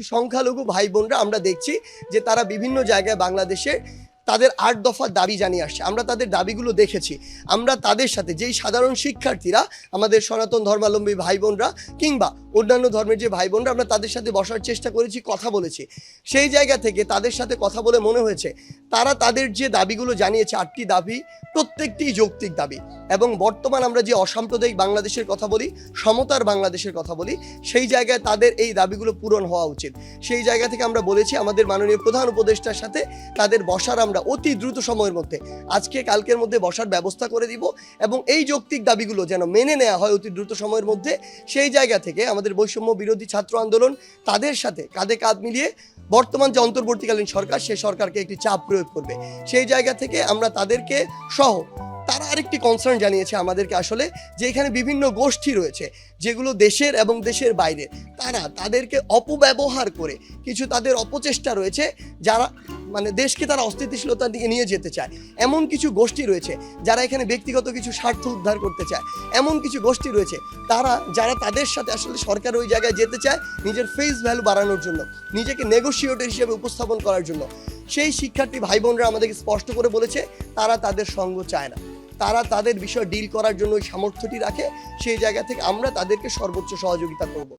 সংখ্যালঘু ভাই বোনরা আমরা দেখছি যে তারা বিভিন্ন জায়গায় বাংলাদেশে তাদের আট দফা দাবি জানিয়ে আসছে। আমরা তাদের দাবিগুলো দেখেছি। আমরা তাদের সাথে যেই সাধারণ শিক্ষার্থীরা, আমাদের সনাতন ধর্মাবলম্বী ভাই বোনরা কিংবা অন্যান্য ধর্মের যে ভাই বোনরা, আমরা তাদের সাথে বসার চেষ্টা করেছি, কথা বলেছি। সেই জায়গা থেকে তাদের সাথে কথা বলে মনে হয়েছে, তারা তাদের যে দাবিগুলো জানিয়েছে, আটটি দাবি, প্রত্যেকটি যৌক্তিক দাবি। এবং বর্তমান আমরা যে অসাম্প্রদায়িক বাংলাদেশের কথা বলি, সমতার বাংলাদেশের কথা বলি, সেই জায়গায় তাদের এই দাবিগুলো পূরণ হওয়া উচিত। সেই জায়গা থেকে আমরা বলেছি, আমাদের মাননীয় প্রধান উপদেষ্টার সাথে তাদের বসার আমরা অতি দ্রুত সময়ের মধ্যে, আজকে কালকের মধ্যে বসার ব্যবস্থা করে দিব। এবং এই যৌক্তিক দাবিগুলো যেন মেনে নেওয়া হয় অতি দ্রুত সময়ের মধ্যে, সেই জায়গা থেকে আমাদের বৈষম্য বিরোধী ছাত্র আন্দোলন তাদের সাথে কাঁধে কাঁধ মিলিয়ে বর্তমান যে অন্তর্বর্তীকালীন সরকার, সে সরকারকে একটি চাপ প্রয়োগ করবে। সেই জায়গা থেকে আমরা তাদেরকে সহ তারা আরেকটি কনসার্ন জানিয়েছে আমাদেরকে আসলে যে এখানে বিভিন্ন গোষ্ঠী রয়েছে, যেগুলো দেশের এবং দেশের বাইরে। তারা তাদেরকে অপব্যবহার করে কিছু তাদের অপচেষ্টা রয়েছে যারা মানে দেশকে তারা অস্থিতিশীলতার দিকে নিয়ে যেতে চায়। এমন কিছু গোষ্ঠী রয়েছে যারা এখানে ব্যক্তিগত কিছু স্বার্থ উদ্ধার করতে চায়। এমন কিছু গোষ্ঠী রয়েছে তারা, যারা তাদের সাথে আসলে সরকার ওই জায়গায় যেতে চায় নিজের ফেস ভ্যালু বাড়ানোর জন্য, নিজেকে নেগোসিয়েটর হিসেবে উপস্থাপন করার জন্য। সেই শিক্ষার্থী ভাই বোনরা আমাদেরকে স্পষ্ট করে বলেছে, তারা তাদের সঙ্গ চায় না। তারা তাদের বিষয় ডিল করার জন্য ওই সামর্থ্যটি রাখে, সেই জায়গা থেকে আমরা তাদেরকে সর্বোচ্চ সহযোগিতা করব।